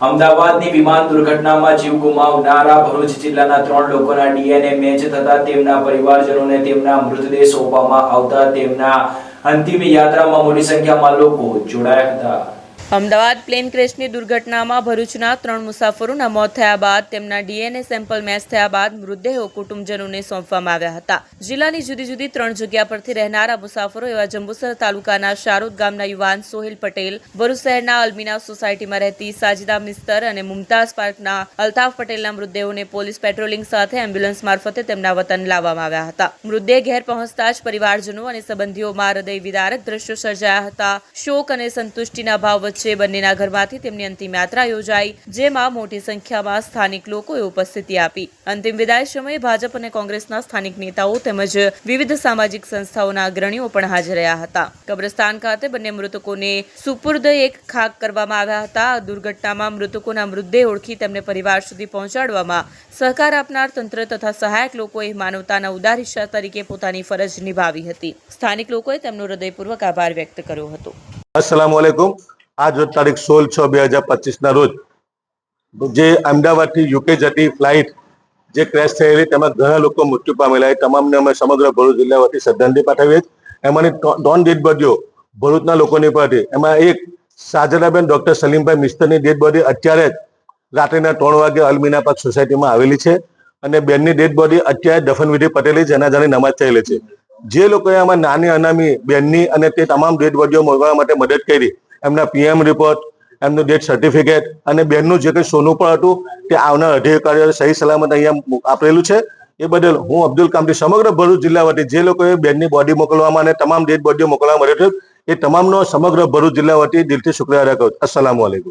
અમદાવાદની વિમાન દુર્ઘટનામાં જીવ ગુમાવનારા ભરૂચ જિલ્લાના ત્રણ લોકોના ડીએનએ મેચ થતા તેમના પરિવારજનોને તેમના મૃતદેહ સોંપવામાં આવતા તેમના અંતિમ યાત્રામાં મોટી સંખ્યામાં લોકો જોડાયા હતા. અમદાવાદ પ્લેન ક્રેશની દુર્ઘટનામાં ભરૂચના ત્રણ મુસાફરોના મોત થયા બાદ તેમના ડીએનએ સેમ્પલ મેચ થયા બાદ મૃતદેહો કુટુંબજનોને સોંપવામાં આવ્યા હતા. જિલ્લાની જુદી જુદી ત્રણ જગ્યા પરથી રહેનારા મુસાફરો એવા જંબુસર તાલુકાના શારોદ ગામના યુવાન સોહિલ પટેલ, ભરૂચ શહેરના અલ્મિના સોસાયટીમાં રહેતી સાજિદા મિસ્તર અને મુમતાઝ પાર્કના અલ્તાફ પટેલના મૃતદેહોને પોલીસ પેટ્રોલિંગ સાથે એમ્બ્યુલન્સ મારફતે તેમના વતન લાવવામાં આવ્યા હતા. મૃતદેહ ઘેર પહોંચતા જ પરિવારજનો અને સંબંધીઓમાં હૃદય વિદારક દ્રશ્યો સર્જાયા હતા. શોક અને સંતુષ્ટિના ભાવ વચ્ચે બંનેના ઘરમાંથી તેમની અંતિમ યાત્રા યોજાઈ, જેમાં મોટી સંખ્યામાં સ્થાનિક લોકોએ ઉપસ્થિતિ આપી. અંતિમ વિદાય સમયે ભાજપ અને કોંગ્રેસના સ્થાનિક નેતાઓ તેમજ વિવિધ સામાજિક સંસ્થાઓના અગ્રણીઓ પણ હાજર રહ્યા હતા. કબ્રસ્તાન ખાતે બંને મૃતકોને સુપુર્દ એક ખાક કરવામાં આવ્યા હતા. દુર્ઘટનામાં મૃતકોના મૃતદેહ ઓળખી તેમને પરિવાર સુધી પહોંચાડવામાં સહકાર આપનાર તંત્ર તથા સહાયક લોકોએ માનવતાના ઉદાર હિસ્સા તરીકે પોતાની ફરજ નિભાવી હતી. સ્થાનિક લોકોએ તેમનો હૃદયપૂર્વક આભાર વ્યક્ત કર્યો હતો. અસલામ આજ રોજ તારીખ સોળ છ બે હજાર પચીસના રોજ જે અમદાવાદથી યુકે જતી ફ્લાઇટ જે ક્રેશ થયેલી તેમાં ઘણા લોકો મૃત્યુ પામેલા એ તમામને અમે સમગ્ર ભરૂચ જિલ્લા વતી શ્રદ્ધાંજલિ પાઠવીએ એમાંની ત્રણ ડેડ બોડીઓ ભરૂચના લોકોની પર હતી એમાં એક સાજરાબેન ડોક્ટર સલીમભાઈ મિસ્તરની ડેડ બોડી અત્યારે જ રાત્રિના ત્રણ વાગે અલમીના પાક સોસાયટીમાં આવેલી છે અને બેનની ડેડ બોડી અત્યારે દફનવિધિ પટેલી જનાજાની નમાજ થયેલી છે. જે લોકોએ આમાં નાની અનામી બેનની અને તે તમામ ડેડ બોડીઓ મળવા માટે મદદ કરી એમના પીએમ રિપોર્ટ એમનું ડેથ સર્ટિફિકેટ અને બેનનું જે કંઈ સોનું પણ હતું તે આવનાર અધિકારીઓ સહી સલામત અહીંયા આપેલું છે. એ બદલ હું અબ્દુલ કામથી સમગ્ર ભરૂચ જિલ્લા વતી જે લોકોએ બેનની બોડી મોકલવામાં અને તમામ ડેડ બોડીઓ મોકલવામાં મળ્યો કરી, એ તમામનો સમગ્ર ભરૂચ જિલ્લા વતી દિલથી શુક્રિયા અદા કરું અસલામ અલૈકુમ.